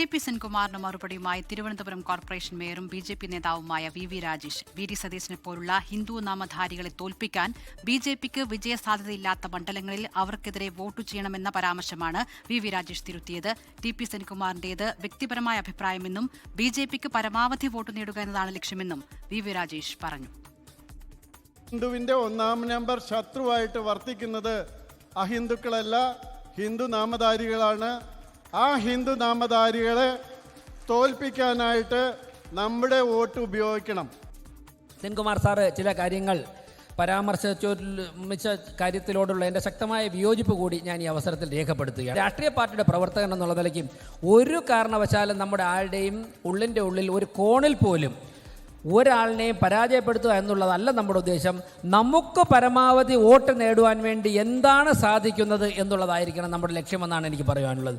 T P സെൻകുമാറിന് മറുപടിയുമായി Thiruvananthapuram corporation മേയറും ബി ജെ പി നേതാവുമായ V V Rajesh V D സതീശനെ പോലുള്ള ഹിന്ദു നാമധാരികളെ തോൽപ്പിക്കാൻ ബി ജെ പിക്ക് വിജയസാധ്യതയില്ലാത്ത മണ്ഡലങ്ങളിൽ അവർക്കെതിരെ വോട്ടു ചെയ്യണമെന്ന പരാമർശമാണ് വി വി രാജേഷ് തിരുത്തിയത്. ടി പി സെൻകുമാറിന്റേത് വ്യക്തിപരമായ അഭിപ്രായമെന്നും ബി ജെ പിക്ക് പരമാവധി വോട്ട് നേടുക എന്നതാണ് ലക്ഷ്യമെന്നും വി വി രാജേഷ് പറഞ്ഞു. ഹിന്ദുവിന്റെ ഒന്നാം നമ്പർ ശത്രുവായിട്ട് വർത്തിക്കുന്നത് അഹിന്ദുക്കളല്ല ഹിന്ദു നാമധാരികളാണ്. ആ ഹിന്ദു നാമധാരികളെ തോൽപ്പിക്കാനായിട്ട് നമ്മുടെ വോട്ട് ഉപയോഗിക്കണം. സെൻകുമാർ സാറ് ചില കാര്യങ്ങൾ പരാമർശിച്ച കാര്യത്തിലോടുള്ള എന്റെ ശക്തമായ വിയോജിപ്പ് കൂടി ഞാൻ ഈ അവസരത്തിൽ രേഖപ്പെടുത്തുകയാണ്. രാഷ്ട്രീയ പാർട്ടിയുടെ പ്രവർത്തകൻ എന്നുള്ള നിലയ്ക്ക് ഒരു കാരണവശാലും നമ്മുടെ ആളുടെയും ഉള്ളിന്റെ ഉള്ളിൽ ഒരു കോണിൽ പോലും ഒരാളിനെയും പരാജയപ്പെടുത്തുക എന്നുള്ളതല്ല നമ്മുടെ ഉദ്ദേശം. നമുക്ക് പരമാവധി വോട്ട് നേടുവാൻ വേണ്ടി എന്താണ് സാധിക്കുന്നത് എന്നുള്ളതായിരിക്കണം നമ്മുടെ ലക്ഷ്യമെന്നാണ് എനിക്ക് പറയാനുള്ളത്.